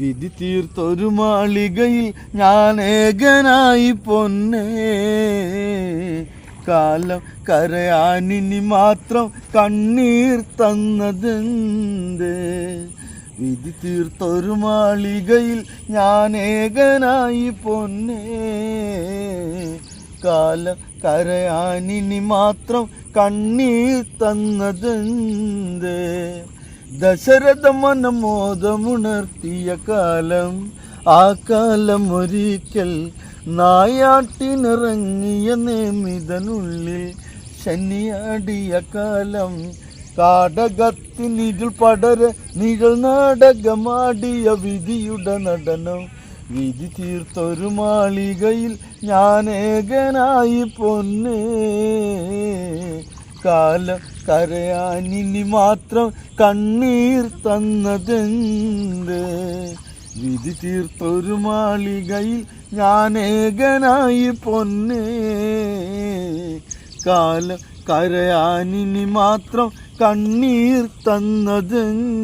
വിധി തീർത്തൊരു മാളികയിൽ ഞാൻ ഏകനായി പൊന്നേ. കാലം കരയാനിനി മാത്രം കണ്ണീർ തന്നതെന്ത്? വിധി തീർത്തൊരു മാളികയിൽ ഞാൻ ഏകനായി പൊന്നേ. കാലം കരയാനിനി മാത്രം കണ്ണീർ തന്നതെന്ത്? ദശരഥ മനമോദമുണർത്തിയ കാലം. ആ കാലം ഒരിക്കൽ നായാട്ടിനിറങ്ങിയ നേമിതനുള്ളിൽ ശനിയാടിയ കാലം. കാടകത്തിനിരുൾ പടര നിഴൽ നാടകമാടിയ വിധിയുടെ നടനം. വിധി തീർത്തൊരു മാളികയിൽ ഞാൻ ഏകനായി പൊന്നേ. കാലം കരയാനിനി മാത്രം കണ്ണീർ തന്നതെന്ത്? വിധി തീർത്തൊരു മാളികയിൽ ഞാൻ ഏകനായി പൊന്നേ. കാല കരയാനിനി മാത്രം കണ്ണീർ തന്നതെന്ത്?